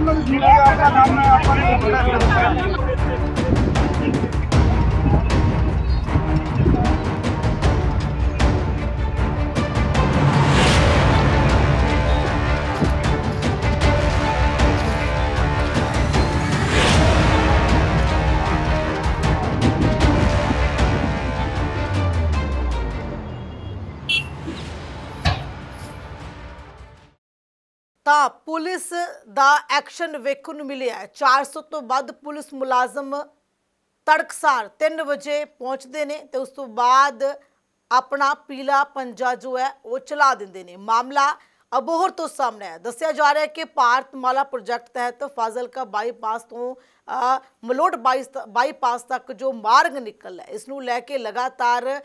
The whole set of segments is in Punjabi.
ਨਾਮ ਆਪਾਂ ਨੇ ਪੁਲਿਸ ਦਾ ਐਕਸ਼ਨ ਵੇਖਣ ਨੂੰ ਮਿਲਿਆ ਹੈ। 400 ਤੋਂ ਵੱਧ ਪੁਲਿਸ ਮੁਲਾਜ਼ਮ ਤੜਕਸਾਰ 3 ਵਜੇ ਪਹੁੰਚਦੇ ਨੇ ਤੇ ਉਸ ਤੋਂ ਬਾਅਦ ਆਪਣਾ ਪੀਲਾ ਪੰਜਾ ਜੋ ਹੈ, ਉਹ ਚਲਾ ਦਿੰਦੇ ਨੇ ਮਾਮਲਾ ਅਬੋਹਰ ਤੋਂ ਸਾਹਮਣੇ ਹੈ ਦੱਸਿਆ ਜਾ ਰਿਹਾ ਹੈ ਕਿ ਭਾਰਤਮਾਲਾ ਪ੍ਰੋਜੈਕਟ ਤਹਿਤ ਫਾਜ਼ਿਲਕਾ ਬਾਈਪਾਸ ਤੋਂ ਮਲੋਟ ਬਾਈਸ- ਬਾਈਪਾਸ ਤੱਕ ਜੋ ਮਾਰਗ ਨਿਕਲ ਹੈ, ਇਸ ਨੂੰ ਲੈ ਕੇ ਲਗਾਤਾਰ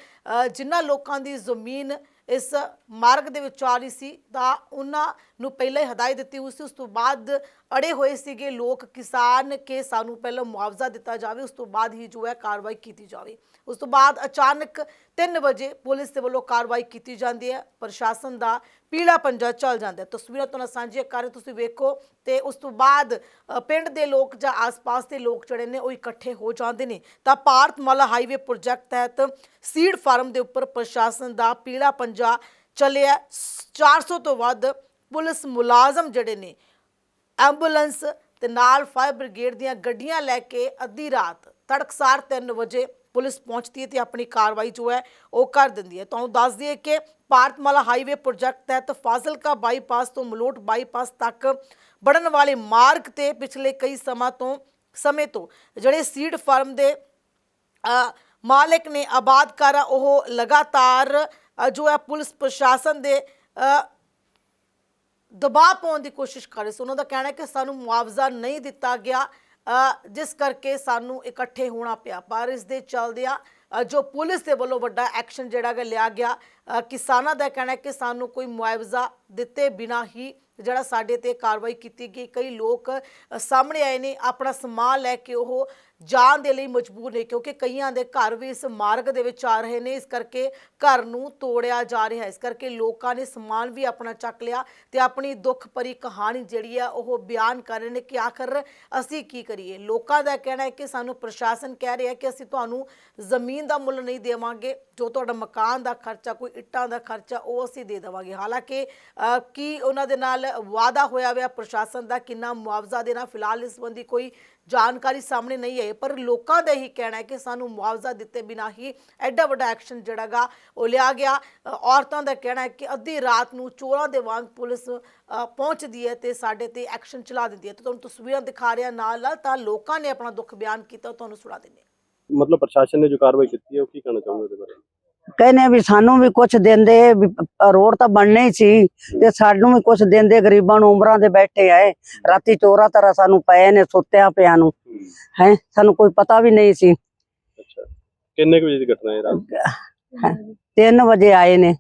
ਜਿਨ੍ਹਾਂ ਲੋਕਾਂ ਦੀ ਜ਼ਮੀਨ ਇਸ ਮਾਰਗ ਦੇ ਵਿੱਚ ਆ ਰਹੀ ਸੀ ਤਾਂ ਉਹਨਾਂ ਨੂੰ ਪਹਿਲਾਂ ਹੀ ਹਦਾਇਤ ਦਿੱਤੀ ਹੋਈ ਸੀ। ਉਸ ਤੋਂ ਬਾਅਦ ਅੜੇ ਹੋਏ ਸੀਗੇ ਲੋਕ, ਕਿਸਾਨ ਕਿ ਸਾਨੂੰ ਪਹਿਲਾਂ ਮੁਆਵਜ਼ਾ ਦਿੱਤਾ ਜਾਵੇ, ਉਸ ਤੋਂ ਬਾਅਦ ਹੀ ਜੋ ਹੈ ਕਾਰਵਾਈ ਕੀਤੀ ਜਾਵੇ। ਉਸ ਤੋਂ ਬਾਅਦ ਅਚਾਨਕ 3 ਵਜੇ ਪੁਲਿਸ ਦੇ ਵੱਲੋਂ ਕਾਰਵਾਈ ਕੀਤੀ ਜਾਂਦੀ ਹੈ, ਪ੍ਰਸ਼ਾਸਨ ਦਾ ਪੀਲਾ ਪੰਜਾ ਚੱਲ ਜਾਂਦਾ ਤਸਵੀਰਾਂ ਤੁਹਾਨੂੰ ਸਾਂਝੀਆਂ ਕਰ ਰਹੇ ਤੁਸੀਂ ਵੇਖੋ ਤੇ ਉਸ ਤੋਂ ਬਾਅਦ ਪਿੰਡ ਦੇ ਲੋਕ ਜਾਂ ਆਸ-ਪਾਸ ਦੇ ਲੋਕ ਜਿਹੜੇ ਨੇ, ਉਹ ਇਕੱਠੇ ਹੋ ਜਾਂਦੇ ਨੇ। ਤਾਂ ਭਾਰਤਮਾਲਾ ਹਾਈਵੇ ਪ੍ਰੋਜੈਕਟ ਤਹਿਤ ਸੀਡ ਫਾਰਮ ਦੇ ਉੱਪਰ ਪ੍ਰਸ਼ਾਸਨ ਦਾ ਪੀਲਾ ਪੰਜਾ ਚੱਲਿਆ। 400 ਤੋਂ ਵੱਧ ਪੁਲਿਸ ਮੁਲਾਜ਼ਮ ਜਿਹੜੇ ਨੇ ਐਂਬੂਲੈਂਸ ਤੇ ਨਾਲ ਫਾਇਰ ਬ੍ਰਿਗੇਡ ਦੀਆਂ ਗੱਡੀਆਂ ਲੈ ਕੇ ਅੱਧੀ ਰਾਤ ਤੜਕਸਾਰ 3 ਵਜੇ ਪੁਲਿਸ ਪਹੁੰਚਦੀ ਹੈ ਤੇ ਆਪਣੀ ਕਾਰਵਾਈ ਜੋ ਹੈ ਉਹ ਕਰ ਦਿੰਦੀ ਹੈ। ਤੁਹਾਨੂੰ ਦੱਸ ਦਈਏ ਕਿ ਭਾਰਤਮਾਲਾ ਹਾਈਵੇ ਪ੍ਰੋਜੈਕਟ ਤਹਿਤ ਫਾਜ਼ਿਲਕਾ ਬਾਈਪਾਸ ਤੋਂ ਮਲੋਟ ਬਾਈਪਾਸ ਤੱਕ ਬੜਨ ਵਾਲੇ ਮਾਰਗ ਤੇ ਪਿਛਲੇ ਕਈ ਸਮਾਂ ਤੋਂ ਸਮੇਂ ਤੋਂ ਜਿਹੜੇ ਸੀਡ ਫਾਰਮ ਦੇ ਮਾਲਕ ਨੇ ਆਬਾਦਕਾਰ ਆ, ਉਹ ਲਗਾਤਾਰ ਜੋ ਹੈ ਪੁਲਿਸ ਪ੍ਰਸ਼ਾਸਨ ਦੇ ਦਬਾਅ ਪਾਉਣ ਦੀ ਕੋਸ਼ਿਸ਼ ਕਰ ਰਹੇ ਸੀ। ਉਹਨਾਂ ਦਾ ਕਹਿਣਾ ਹੈ ਕਿ ਸਾਨੂੰ ਮੁਆਵਜ਼ਾ ਨਹੀਂ ਦਿੱਤਾ ਗਿਆ ਜਿਸ ਕਰਕੇ ਸਾਨੂੰ ਇਕੱਠੇ ਹੋਣਾ ਪਿਆ। ਪਰ ਇਸ ਦੇ ਚੱਲਦਿਆਂ ਜੋ ਪੁਲਿਸ ਦੇ ਵੱਲੋਂ ਵੱਡਾ ਐਕਸ਼ਨ ਜਿਹੜਾ ਗਾ ਲਿਆ ਗਿਆ ਕਿਸਾਨਾਂ ਦਾ ਕਹਿਣਾ ਹੈ ਕਿ ਸਾਨੂੰ ਕੋਈ ਮੁਆਵਜ਼ਾ ਦਿੱਤੇ ਬਿਨਾ ਹੀ ਜਿਹੜਾ ਸਾਡੇ ਤੇ ਕਾਰਵਾਈ ਕੀਤੀ ਗਈ। ਕਈ ਲੋਕ ਸਾਹਮਣੇ ਆਏ ਨੇ, ਆਪਣਾ ਸਮਾਨ ਲੈ ਕੇ ਉਹ ਜਾਣ ਦੇ ਲਈ ਮਜਬੂਰ ਨੇ ਕਿਉਂਕਿ ਕਈਆਂ ਦੇ ਘਰ ਵੀ ਇਸ ਮਾਰਗ ਦੇ ਵਿੱਚ ਆ ਰਹੇ ਨੇ। ਇਸ ਕਰਕੇ ਘਰ ਨੂੰ ਤੋੜਿਆ ਜਾ ਰਿਹਾ ਇਸ ਕਰਕੇ ਲੋਕਾਂ ਨੇ ਸਮਾਨ ਵੀ ਆਪਣਾ ਚੱਕ ਲਿਆ ਤੇ ਆਪਣੀ ਦੁੱਖ ਭਰੀ ਕਹਾਣੀ ਜਿਹੜੀ ਆ ਉਹ ਬਿਆਨ ਕਰ ਰਹੇ ਨੇ ਕਿ ਆਖਰ ਅਸੀਂ ਕੀ ਕਰੀਏ? ਲੋਕਾਂ ਦਾ ਕਹਿਣਾ ਹੈ ਕਿ ਸਾਨੂੰ ਪ੍ਰਸ਼ਾਸਨ ਕਹਿ ਰਿਹਾ ਕਿ ਅਸੀਂ ਤੁਹਾਨੂੰ ਜ਼ਮੀਨ ਦਾ ਮੁੱਲ ਨਹੀਂ ਦੇਵਾਂਗੇ। ਜੋ ਤੁਹਾਡਾ ਮਕਾਨ ਦਾ ਖਰਚਾ ਕੋਈ ਇੱਟਾਂ ਦਾ ਖਰਚਾ ਉਹ ਅਸੀਂ ਦੇ ਦੇਵਾਂਗੇ। ਹਾਲਾਂਕਿ ਅ, ਕੀ ਉਹਨਾਂ ਦੇ ਨਾਲ ਵਾਅਦਾ ਹੋਇਆ ਹੋਇਆ ਪ੍ਰਸ਼ਾਸਨ ਦਾ? ਕਿੰਨਾ ਮੁਆਵਜ਼ਾ ਦੇਣਾ? ਫਿਲਹਾਲ ਇਸ ਸੰਬੰਧੀ ਕੋਈ ਜਾਣਕਾਰੀ ਸਾਹਮਣੇ ਨਹੀਂ ਆਈ, ਪਰ ਲੋਕਾਂ ਦਾ ਹੀ ਕਹਿਣਾ ਹੈ ਕਿ ਸਾਨੂੰ ਮੁਆਵਜ਼ਾ ਦਿੱਤੇ ਬਿਨਾ ਹੀ ਐਡਾ ਵੱਡਾ ਐਕਸ਼ਨ ਜਿਹੜਾਗਾ ਉਹ ਲਿਆ ਗਿਆ। ਔਰਤਾਂ ਦਾ ਕਹਿਣਾ ਹੈ ਕਿ ਅੱਧੀ ਰਾਤ ਨੂੰ ਚੋਰਾਂ ਦੇ ਵਾਂਗ ਪੁਲਿਸ ਪਹੁੰਚਦੀ ਹੈ ਤੇ ਸਾਡੇ ਤੇ ਐਕਸ਼ਨ ਚਲਾ ਦਿੰਦੀ ਹੈ। ਤੇ ਤੁਹਾਨੂੰ ਤਸਵੀਰਾਂ ਦਿਖਾ ਰਿਹਾ ਨਾਲ ਨਾਲ ਤਾਂ ਲੋਕਾਂ ਨੇ ਆਪਣਾ ਦੁੱਖ ਬਿਆਨ ਕੀਤਾ ਤੁਹਾਨੂੰ ਸੁਣਾ ਦਿੰਦੇ ਮਤਲਬ ਪ੍ਰਸ਼ਾਸਨ ਨੇ ਜੋ ਕਾਰਵਾਈ ਕੀਤੀ ਹੈ, ਉਹ ਕੀ ਕਹਿਣਾ ਚਾਹੁੰਦੇ ਉਹਦੇ ਬਾਰੇ? ਕਹਿੰਦੇ ਵੀ ਸਾਨੂੰ ਵੀ ਕੁਝ ਦਿੰਦੇ ਰੋਡ ਤਾਂ ਬਣਨੇ ਹੀ ਸੀ ਤੇ ਸਾਨੂੰ ਵੀ ਕੁਝ ਦਿੰਦੇ ਗਰੀਬਾਂ ਨੂੰ ਉਮਰਾਂ ਦੇ ਬੈਠੇ ਆਏ। ਰਾਤੀ ਚੋਰਾ ਤਰ੍ਹਾਂ ਸਾਨੂੰ ਪਏ ਨੇ ਸੁੱਤਿਆਂ ਪਿਆਂ ਨੂੰ। ਹੈ ਸਾਨੂੰ ਕੋਈ ਪਤਾ ਵੀ ਨਹੀਂ ਸੀ। ਅੱਛਾ। ਕਿੰਨੇ ਕੁ ਵਜੇ ਦੀ ਘਟਨਾ ਹੈ ਰਾਤ? 3 ਵਜੇ ਆਏ ਨੇ।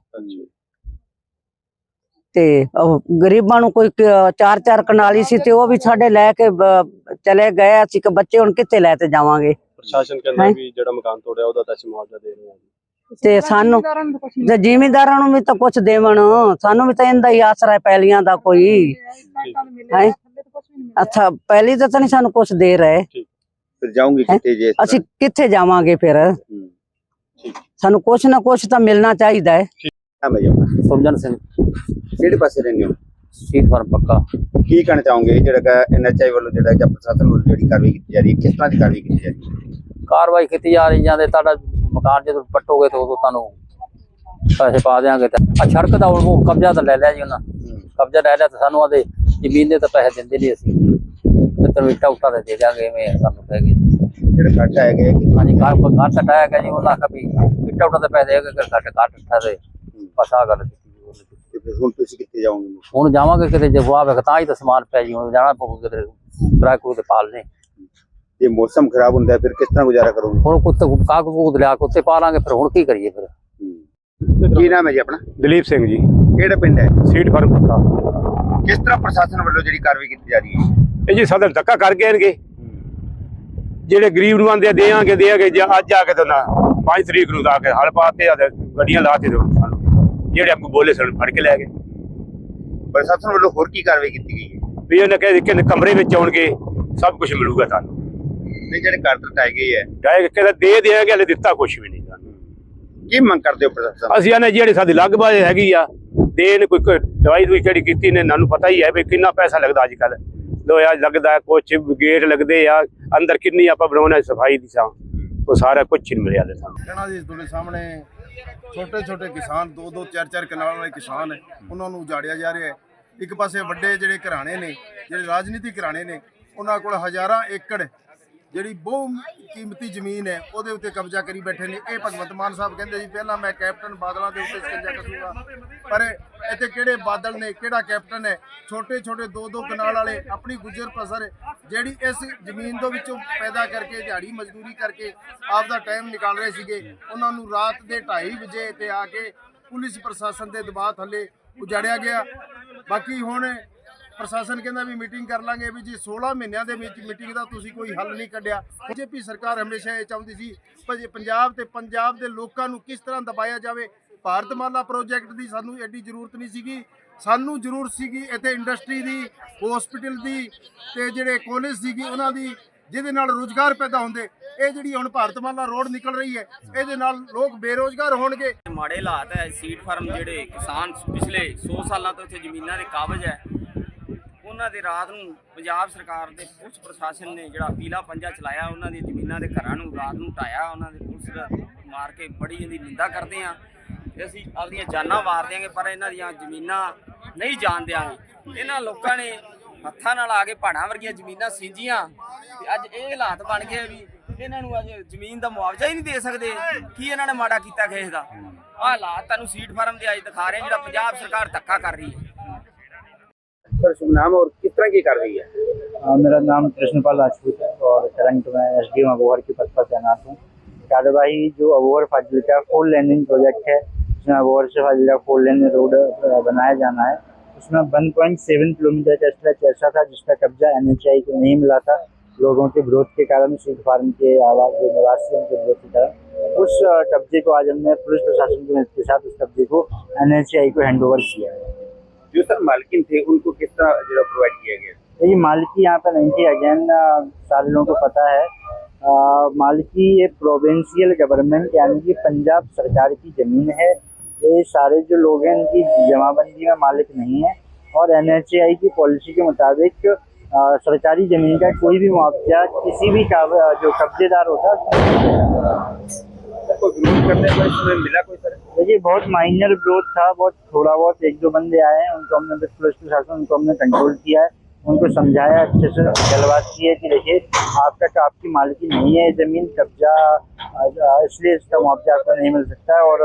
ਤੇ ਉਹ ਗਰੀਬਾਂ ਨੂੰ ਕੋਈ ਚਾਰ ਚਾਰ ਕਨਾਲੀ ਸੀ ਤੇ ਉਹ ਵੀ ਸਾਡੇ ਲੈ ਕੇ ਚਲੇ ਗਏ। ਅਸੀਂ ਕਿ ਬੱਚੇ ਹੁਣ ਕਿੱਥੇ ਲੈ ਤੇ ਜਾਵਾਂਗੇ? ਪ੍ਰਸ਼ਾਸਨ ਕਹਿੰਦਾ? ਵੀ ਜਿਹੜਾ ਮਕਾਨ ਤੋੜਿਆ ਉਹਦਾ ਤਾਂ ਅਸੀਂ ਮੁਆਵਜ਼ਾ ਦੇ ਰਹੇ ਹਾਂ ਤੇ ਸਾਨੂੰ ਤੇ ਜ਼ਿਮੀਂਦਾਰਾਂ ਨੂੰ ਵੀ ਤਾਂ ਕੁਝ ਦੇਵਣ ਸਾਨੂੰ ਵੀ ਤਾਂ ਇਹਦਾ ਹੀ ਆਸਰਾ ਹੈ ਪੈਲੀਆਂ ਦਾ ਕੋਈ। ਹੈ? ਅੱਛਾ ਪਹਿਲੀ ਤਾਂ ਨਹੀਂ ਸਾਨੂੰ ਕੁਝ ਦੇ ਰਹੇ। ਫਿਰ ਜਾਉਂਗੀ? ਕਿੱਥੇ ਜੇ ਅਸੀਂ ਕਿੱਥੇ ਜਾਵਾਂਗੇ ਫਿਰ। ਸਾਨੂੰ ਕੁਛ ਨਾ ਕੁਛ ਤਾਂ ਮਿਲਣਾ ਚਾਹੀਦਾ ਹੈ। ਸੁਰਜਨ ਸਿੰਘ। ਕਿਹੜੇ ਪਾਸੇ ਰਹਿੰਦੇ ਹੋ? ਸੀਟ ਫਾਰਮ ਪੱਕਾ। ਕੀ ਕਹਿਣਾ ਚਾਹੋਗੇ? ਜਿਹੜਾ ਐਨਐਚਆਈ ਵੱਲੋਂ ਜਿਹੜਾ ਜਾਂ ਪ੍ਰਸ਼ਾਸਨ ਵੱਲੋਂ ਜਿਹੜੀ ਕਾਰਵਾਈ ਕੀਤੀ ਜਾ ਰਹੀ ਹੈ ਕਿਸ ਤਰ੍ਹਾਂ ਦੀ ਕਾਰਵਾਈ ਕੀਤੀ ਜਾ ਰਹੀ ਹੈ? ਕਾਰਵਾਈ ਕੀਤੀ ਜਾ ਰਹੀ ਜਾਂਦੇ ਤੁਹਾਡਾ ਮਕਾਨ ਜਦੋਂ ਪੱਟੋਗੇ ਤਾਂ ਉਦੋਂ ਤੁਹਾਨੂੰ ਪੈਸੇ ਪਾ ਦੇਾਂਗੇ ਤੇ ਆ ਸੜਕ ਦਾ ਉਹ ਕਬਜ਼ਾ ਤਾਂ ਲੈ ਲਿਆ ਜੀ ਉਹਨਾਂ। ਕਬਜ਼ਾ ਲੈ ਲਿਆ ਤਾਂ ਸਾਨੂੰ ਆਦੇ ਜ਼ਮੀਨ ਦੇ ਤਾਂ ਪੈਸੇ ਦਿੰਦੇ ਨਹੀਂ ਅਸੀਂ। ਤੇ ਤੈਨੂੰ ਇੱਟਾ ਉੱਟਾ ਤੇ ਦੇ ਦਿਆਂਗੇ ਐਵੇਂ ਸਾਨੂੰ ਕਹਿ ਗਏ ਜਿਹੜਾ ਖਰਚਾ ਹੈਗਾ ਕਿ ਹਾਂਜੀ ਘਰ ਘਰ ਟਟਾਇਆ ਗਿਆ ਜੀ ਉਹਨਾਂ ਕਾ ਵੀ ਇੱਟਾ ਉੱਟਾ ਤੇ ਪੈਸੇ ਦੇਗੇ ਕਿ ਘੱਟ ਘੱਟ ਠਾ ਦੇ ਆਹ ਗੱਲ ਕੀਤੀ ਹੁਣ ਤੁਸੀਂ ਕਿੱਥੇ ਜਾਓਗੇ? ਹੁਣ ਜਾਵਾਂਗੇ ਕਿਤੇ ਜਵਾਬ ਹੈ ਤਾਂ ਹੀ ਤਾਂ ਸਮਾਨ ਪਿਆ ਜੀ ਹੁਣ ਜਾਣਾ ਪਊ ਕਿਤੇ ਕਿਰਾਏ ਕੋਲ ਤੇ ਪਾਲਨੇ ਜੇ ਮੌਸਮ ਖਰਾਬ ਹੁੰਦਾ ਫਿਰ ਕਿਸ ਤਰ੍ਹਾਂ ਗੁਜ਼ਾਰਾ ਕਰੋਗੇ? ਹੁਣ ਕੁੱਤੇ ਕਾਗ ਕੂਦ ਲਿਆ ਕੁੱਤੇ ਪਾਲਾਂਗੇ ਫਿਰ ਹੁਣ ਕੀ ਕਰੀਏ ਫਿਰ। ਕੀ ਨਾਮ ਹੈ ਜੀ ਆਪਣਾ? ਦਲੀਪ ਸਿੰਘ ਜੀ। ਕਿਹੜਾ ਪਿੰਡ ਹੈ? ਸੀਟ ਫਰਮ ਪੱਕਾ ਕਿਸ ਤਰ੍ਹਾਂ ਪ੍ਰਸ਼ਾਸਨ ਵੱਲੋਂ ਜਿਹੜੀ ਕਾਰਵਾਈ ਕੀਤੀ ਜਾ ਰਹੀ ਹੈ? ਇਹ ਜੀ ਸਦਰ ਧੱਕਾ ਕਰ ਗਏ ਨੇਗੇ ਜਿਹੜੇ ਗਰੀਬ ਨੂੰ ਆਂਦੇ ਦੇਾਂਗੇ ਦੇਾਂਗੇ ਜਾਂ ਅੱਜ ਆ ਕੇ ਤਾਂ ਨਾ 5 ਤਰੀਕ ਨੂੰ ਆ ਕੇ ਹਲ ਪਾਤੇ ਆ ਤੇ ਗੱਡੀਆਂ ਲਾਤੇ ਤੇ ਸਾਨੂੰ। ਜਿਹੜੇ ਅੱਗੋਂ ਬੋਲੇ ਸਨ ਫੜ ਕੇ ਲੈ ਗਏ। ਪ੍ਰਸ਼ਾਸਨ ਵੱਲੋਂ ਹੋਰ ਕੀ ਕਾਰਵਾਈ ਕੀਤੀ ਗਈ ਹੈ? ਵੀ ਉਹਨੇ ਕਹੇ ਕਿ ਕਮਰੇ ਵਿੱਚ ਆਉਣਗੇ ਸਭ ਕੁਝ ਮਿਲੂਗਾ ਤੁਹਾਨੂੰ। ਨਹੀਂ ਜਿਹੜੇ ਘਰ ਟਾਏ ਗਏ ਹੈ। ਕਹੇ ਕਹਿੰਦਾ ਦੇ ਦਿਆਂਗੇ ਹਲੇ ਦਿੱਤਾ ਕੁਝ ਵੀ ਨਹੀਂ। ਸਾਨੂੰ ਕੀ ਮੰਗ ਕਰਦੇ ਹੋ ਪ੍ਰਸ਼ਾਸਨ ਅਸੀਂ ਆਨੇ ਜਿਹੜੀ ਸਾਡੀ ਲੱਗਬਾਜ ਹੈਗੀ ਆ ਦੇਣ ਕੋਈ ਕੋਈ ਦਵਾਈ ਦੂਈ ਕਿਹੜੀ ਕੀਤੀ ਨੇ ਸਾਨੂੰ ਪਤਾ ਹੀ ਹੈ ਵੀ ਕਿੰਨਾ ਪੈਸਾ ਲੱਗਦਾ ਅੱਜ ਕੱਲ ਲੋਹਾ ਲੱਗਦਾ ਕੁਛ ਗੇਟ ਲੱਗਦੇ ਆ ਅੰਦਰ ਕਿੰਨੀ ਆਪਾਂ ਬਣਾਉਣਾ ਸਫ਼ਾਈ ਦੀ ਸਾਂ ਉਹ ਸਾਰਾ ਕੁਝ ਨਹੀਂ ਮਿਲਿਆ ਲੈ ਸਾਨੂੰ ਕਹਿਣਾ ਜੀ ਤੁਹਾਡੇ ਸਾਹਮਣੇ ਛੋਟੇ ਛੋਟੇ ਕਿਸਾਨ ਦੋ ਦੋ ਚਾਰ ਚਾਰ ਕਨਾਲ ਵਾਲੇ ਕਿਸਾਨ ਉਹਨਾਂ ਨੂੰ ਉਜਾੜਿਆ ਜਾ ਰਿਹਾ ਹੈ। ਇੱਕ ਪਾਸੇ ਵੱਡੇ ਜਿਹੜੇ ਘਰਾਣੇ ਨੇ ਜਿਹੜੇ ਰਾਜਨੀਤਿਕ ਘਰਾਣੇ ਨੇ ਉਹਨਾਂ ਕੋਲ ਹਜ਼ਾਰਾਂ ਏਕੜ ਜਿਹੜੀ ਬਹੁ ਕੀਮਤੀ ਜ਼ਮੀਨ ਹੈ ਉਹਦੇ ਉੱਤੇ ਕਬਜ਼ਾ ਕਰੀ ਬੈਠੇ ਨੇ। ਇਹ ਭਗਵੰਤ ਮਾਨ ਸਾਹਿਬ ਕਹਿੰਦੇ ਜੀ ਪਹਿਲਾਂ ਮੈਂ ਕੈਪਟਨ ਬਾਦਲਾਂ ਦੇ ਉੱਤੇ ਸਕੰਜਾ ਕੱਸੂਗਾ ਪਰ ਇੱਥੇ ਕਿਹੜੇ ਬਾਦਲ ਨੇ ਕਿਹੜਾ ਕੈਪਟਨ ਹੈ? ਛੋਟੇ ਛੋਟੇ ਦੋ ਦੋ ਕਨਾਲ ਵਾਲੇ ਆਪਣੀ ਗੁਜ਼ਰ ਬਸਰ ਜਿਹੜੀ ਇਸ ਜ਼ਮੀਨ ਦੇ ਵਿੱਚੋਂ ਪੈਦਾ ਕਰਕੇ ਦਿਹਾੜੀ ਮਜ਼ਦੂਰੀ ਕਰਕੇ ਆਪ ਦਾ ਟਾਈਮ ਨਿਕਾਲ ਰਹੇ ਸੀਗੇ ਉਹਨਾਂ ਨੂੰ ਰਾਤ ਦੇ 2:30 ਵਜੇ ਤੇ ਆ ਕੇ ਪੁਲਿਸ ਪ੍ਰਸ਼ਾਸਨ ਦੇ ਦਬਾਅ ਥੱਲੇ ਉਜਾੜਿਆ ਗਿਆ। ਬਾਕੀ ਹੁਣ ਪ੍ਰਸ਼ਾਸਨ ਕਹਿੰਦਾ ਵੀ ਮੀਟਿੰਗ ਕਰ ਲਾਂਗੇ ਵੀ ਜੀ 16 ਮਹੀਨਿਆਂ ਦੇ ਵਿੱਚ ਮੀਟਿੰਗ ਦਾ ਤੁਸੀਂ ਕੋਈ ਹੱਲ ਨਹੀਂ ਕੱਢਿਆ। ਬੀਜੇਪੀ ਸਰਕਾਰ ਹਮੇਸ਼ਾ ਇਹ ਚਾਹੁੰਦੀ ਸੀ ਭਾਜੀ ਪੰਜਾਬ ਤੇ ਪੰਜਾਬ ਦੇ ਲੋਕਾਂ ਨੂੰ ਕਿਸ ਤਰ੍ਹਾਂ ਦਬਾਇਆ ਜਾਵੇ, ਭਾਰਤਮਾਲਾ ਪ੍ਰੋਜੈਕਟ ਦੀ ਸਾਨੂੰ ਐਡੀ ਜ਼ਰੂਰਤ ਨਹੀਂ ਸੀਗੀ। ਸਾਨੂੰ ਜ਼ਰੂਰਤ ਸੀਗੀ ਇੱਥੇ ਇੰਡਸਟਰੀ ਦੀ ਹਸਪੀਟਲ ਦੀ ਤੇ ਜਿਹੜੇ ਕਾਲਜ ਸੀਗੀ ਉਹਨਾਂ ਦੀ, ਜਿਹਦੇ ਨਾਲ ਰੋਜ਼ਗਾਰ ਪੈਦਾ ਹੁੰਦੇ। ਇਹ ਜਿਹੜੀ ਹੁਣ ਭਾਰਤਮਾਲਾ ਰੋਡ ਨਿਕਲ ਰਹੀ ਹੈ, ਇਹਦੇ ਨਾਲ ਲੋਕ ਬੇਰੋਜ਼ਗਾਰ ਹੋਣਗੇ। ਮਾੜੇ ਹਾਲਾਤ ਹੈ ਸੀਡ ਫਾਰਮ ਜਿਹੜੇ ਕਿਸਾਨ ਪਿਛਲੇ 100 ਸਾਲਾਂ ਤੋਂ ਇੱਥੇ ਜ਼ਮੀਨਾਂ ਦੇ ਕਾਬਜ਼ ਹੈ ਉਹਨਾਂ ਦੇ ਰਾਤ ਨੂੰ ਪੰਜਾਬ ਸਰਕਾਰ ਦੇ ਪੁਲਿਸ ਪ੍ਰਸ਼ਾਸਨ ਨੇ ਜਿਹੜਾ ਪੀਲਾ ਪੰਜਾ ਚਲਾਇਆ, ਉਹਨਾਂ ਦੀ ਜ਼ਮੀਨਾਂ ਦੇ ਘਰਾਂ ਨੂੰ ਰਾਤ ਨੂੰ ਢਾਇਆ, ਉਹਨਾਂ ਦੇ ਪੁਲਿਸ ਦਾ ਮਾਰ ਕੇ ਬੜੀ ਇਹਦੀ ਨਿੰਦਾ ਕਰਦੇ ਆ ਤੇ ਅਸੀਂ ਆਪਦੀਆਂ ਜਾਨਾਂ ਵਾਰ ਦਿਆਂਗੇ, ਪਰ ਇਹਨਾਂ ਦੀਆਂ ਜ਼ਮੀਨਾਂ ਨਹੀਂ ਜਾਣ ਦਿਆਂਗੇ। ਇਹਨਾਂ ਲੋਕਾਂ ਨੇ ਹੱਥਾਂ ਨਾਲ ਆ ਕੇ ਪਹਾੜਾਂ ਵਰਗੀਆਂ ਜ਼ਮੀਨਾਂ ਸਿੰਜੀਆਂ। ਤੇ ਅੱਜ ਇਹ ਹਾਲਾਤ ਬਣ ਗਏ ਵੀ ਇਹਨਾਂ ਨੂੰ ਅੱਜ ਜ਼ਮੀਨ ਦਾ ਮੁਆਵਜ਼ਾ ਹੀ ਨਹੀਂ ਦੇ ਸਕਦੇ। ਕੀ ਇਹਨਾਂ ਨੇ ਮਾੜਾ ਕੀਤਾ ਕਿਸੇ ਦਾ? ਆਹ ਹਾਲਾਤ ਤੁਹਾਨੂੰ ਸੀਟ ਫਾਰਮ ਦੇ ਅੱਜ ਦਿਖਾ ਰਹੇ ਜਿਹੜਾ ਪੰਜਾਬ ਸਰਕਾਰ ਧੱਕਾ ਕਰ ਰਹੀ ਹੈ। सर, शुभ नाम और किस तरह की कार्रवाई है? मेरा नाम कृष्णपाल राजपूत है और करंट में एस डी एम अबोहर के पद पर तैनात हूँ। कार्यवाही जो Abohar Fazilka four laning project है, जिसमें अबोहर से फाजिलका फोर लेन रोड बनाया जाना है। उसमें 1.7 किलोमीटर का स्ट्रेच ऐसा था, जिसका कब्जा एन एच आई को नहीं मिला था। लोगों के विरोध के कारण सीट फार्म के आवाज़, जो निवासियों के विरोध के कारण। उस कब्जे को आज हमने पुलिस प्रशासन की साथ उस कब्जे को एनएचआई को हैंड ओवर किया। है जो सर मालकिन थे उनको किस तरह जो प्रोवाइड किया गया? देखिए मालिकी यहाँ पर नहीं थी। अगेन सारे लोगों को पता है। अ, मालिकी ये प्रोविंशियल गवर्नमेंट यानी कि पंजाब सरकार की ज़मीन है। ये सारे जो लोग हैं इनकी जमाबंदी में मालिक नहीं है। और एन की पॉलिसी के मुताबिक सरकारी ज़मीन का कोई भी मुआवजा किसी भी जो कब्जेदार होता है कोई विरोध करने को मिला कोई सर? देखिए बहुत माइनर विरोध था बहुत थोड़ा बहुत एक दो बंदे आए हैं उनको हमने पुलिस प्रशासन उनको हमने कंट्रोल किया है उनको समझाया अच्छे से गलबात की है कि देखिए आपका आपकी मालिकी नहीं है ज़मीन कब्जा इसलिए इसका मुआवजा आपको नहीं मिल सकता है और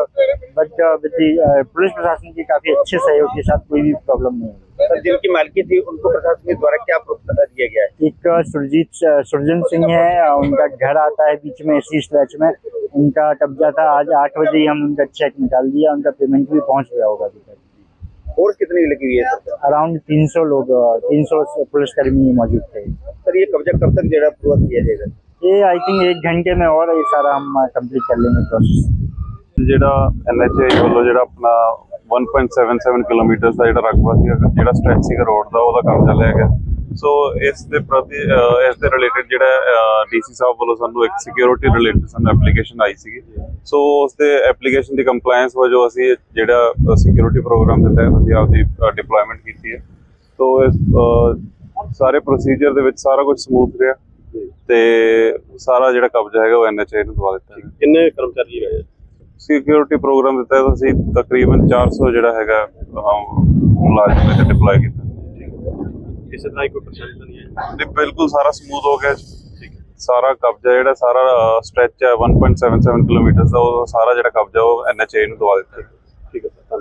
बट पुलिस प्रशासन के काफ़ी अच्छे सहयोग के साथ कोई भी प्रॉब्लम नहीं है। सर जिनकी मालकी थी उनको प्रशासन के द्वारा क्या प्रोत्साहन दिया गया है? एक सुरजीत सुरजन सिंह है उनका घर आता है बीच में इसी स्ट्रेच में उनका कब्जा था आज आठ बजे ही हम उनका चेक निकाल दिया उनका पेमेंट भी पहुंच गया होगा अभी तक फोर्स कितनी लगी हुई है सर अराउंड 300 लोग तीन सौ पुलिसकर्मी मौजूद थे सर ये कब्जा कब तक जो है पूरा किया जाएगा ये आई थिंक एक घंटे में और ये सारा हम कंप्लीट कर लेंगे प्रोसेस ਜਿਹੜਾ ਐਨਐਚਏ ਵੱਲੋਂ ਜਿਹੜਾ ਆਪਣਾ 1.77 ਕਿਲੋਮੀਟਰ ਦਾ ਜਿਹੜਾ ਰਕਬਾ ਸੀ ਜਿਹੜਾ ਸਟ੍ਰੈਚ ਸੀਗਾ ਰੋਡ ਦਾ ਉਹਦਾ ਕਬਜ਼ਾ ਲਿਆ ਗਿਆ ਸੋ ਇਸ ਦੇ ਪ੍ਰਤੀ ਇਸ ਦੇ ਰਿਲੇਟਡ ਜਿਹੜਾ ਡੀਸੀ ਸਾਹਿਬ ਵੱਲੋਂ ਸਾਨੂੰ ਇੱਕ ਸਿਕਿਉਰਿਟੀ ਰਿਲੇਟਡ ਸਾਨੂੰ ਐਪਲੀਕੇਸ਼ਨ ਆਈ ਸੀਗੀ। ਸੋ ਉਸ ਦੇ ਐਪਲੀਕੇਸ਼ਨ ਦੀ ਕੰਪਲਾਈਂਸ ਵਜੋਂ ਅਸੀਂ ਜਿਹੜਾ ਸਿਕਿਉਰਿਟੀ ਪ੍ਰੋਗਰਾਮ ਦੇ ਤਹਿਤ ਅਸੀਂ ਆਪਦੀ ਡਿਪਲੋਇਮੈਂਟ ਕੀਤੀ ਹੈ। ਸੋ ਇਸ ਸਾਰੇ ਪ੍ਰੋਸੀਜਰ ਦੇ ਵਿੱਚ ਸਾਰਾ ਕੁਝ ਸਮੂਥ ਰਿਹਾ। ਤੇ ਸਾਰਾ ਜਿਹੜਾ ਕਬਜ਼ਾ ਹੈਗਾ ਉਹ ਐਨਐਚਏ ਨੂੰ ਦਵਾ ਦਿੱਤਾ। ਗਿਆ ਕਿੰਨੇ ਕਰਮਚਾਰੀ ਰਹੇ ਸਿਕਿਉਰਿਟੀ ਪ੍ਰੋਗਰਾਮ ਦੇ ਤਹਿਤ ਅਸੀਂ ਤਕਰੀਬਨ 400 ਜਿਹੜਾ ਹੈਗਾ ਮੁਲਾਜ਼ਮ ਇੱਥੇ ਡਿਪਲੋਏ ਕੀਤਾ। ਕਿਸੇ ਤਰ੍ਹਾਂ ਦੀ ਕੋਈ ਪਰੇਸ਼ਾਨੀ ਤਾਂ ਨਹੀਂ ਆਈ? ਤੇ ਬਿਲਕੁਲ ਸਾਰਾ ਸਮੂਥ ਹੋ ਗਿਆ ਜੀ। ਸਾਰਾ ਕਬਜ਼ਾ ਜਿਹੜਾ ਸਾਰਾ ਸਟ੍ਰੈਚ ਹੈ 1.77 ਕਿਲੋਮੀਟਰ ਦਾ ਉਹ ਸਾਰਾ ਜਿਹੜਾ ਕਬਜ਼ਾ ਉਹ ਐਨਐਚਏ ਨੂੰ ਦਵਾ ਦਿੱਤਾ। ਠੀਕ ਹੈ ਸਰ